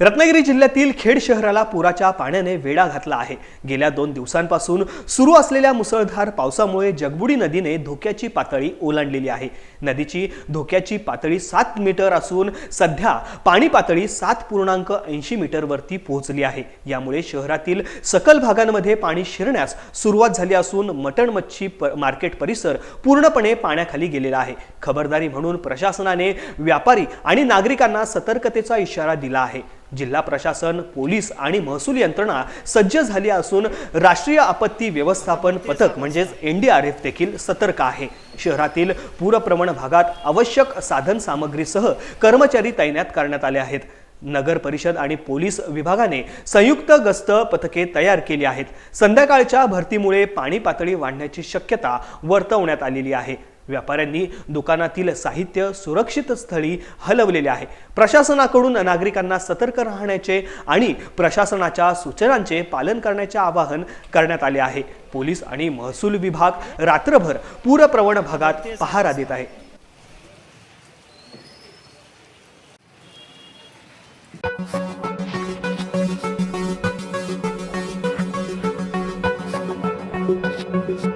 रत्नागिरी जिल्ह्यातील खेड शहराला पुराच्या पाण्याने वेढा घातला आहे. गेल्या दोन दिवसांपासून सुरू असलेल्या मुसळधार पावसामुळे जगबुडी नदीने धोक्याची पातळी ओलांडलेली आहे. नदीची धोक्याची पातळी सात मीटर असून सध्या पाणी पातळी सात पूर्णांक ऐंशी मीटरवरती पोहोचली आहे. यामुळे शहरातील सकल भागांमध्ये पाणी शिरण्यास सुरुवात झाली असून मटण मच्छी प- मार्केट परिसर पूर्णपणे पाण्याखाली गेलेला आहे. खबरदारी म्हणून प्रशासनाने व्यापारी आणि नागरिकांना सतर्कतेचा इशारा दिला आहे. जिल्हा प्रशासन पोलीस आणि महसूल यंत्रणा सज्ज झाली असून राष्ट्रीय आपत्ती व्यवस्थापन पथक म्हणजेच एनडीआरएफ देखील सतर्क आहे. शहरातील पूरप्रवण भागात आवश्यक साधन सामग्रीसह कर्मचारी तैनात करण्यात आले आहेत. नगर परिषद आणि पोलीस विभागाने संयुक्त गस्त पथके तयार केली आहेत. संध्याकाळच्या भरतीमुळे पाणी पातळी वाढण्याची शक्यता वर्तवण्यात आलेली आहे. व्यापाऱ्यांनी दुकानातील साहित्य सुरक्षित स्थळी हलवलेले आहे. प्रशासनाकडून नागरिकांना सतर्क राहण्याचे आणि प्रशासनाच्या सूचनांचे पालन करण्याचे आवाहन करण्यात आले आहे. पोलीस आणि महसूल विभाग रात्रभर पूरप्रवण भागात पहारा देत आहे. Thank you.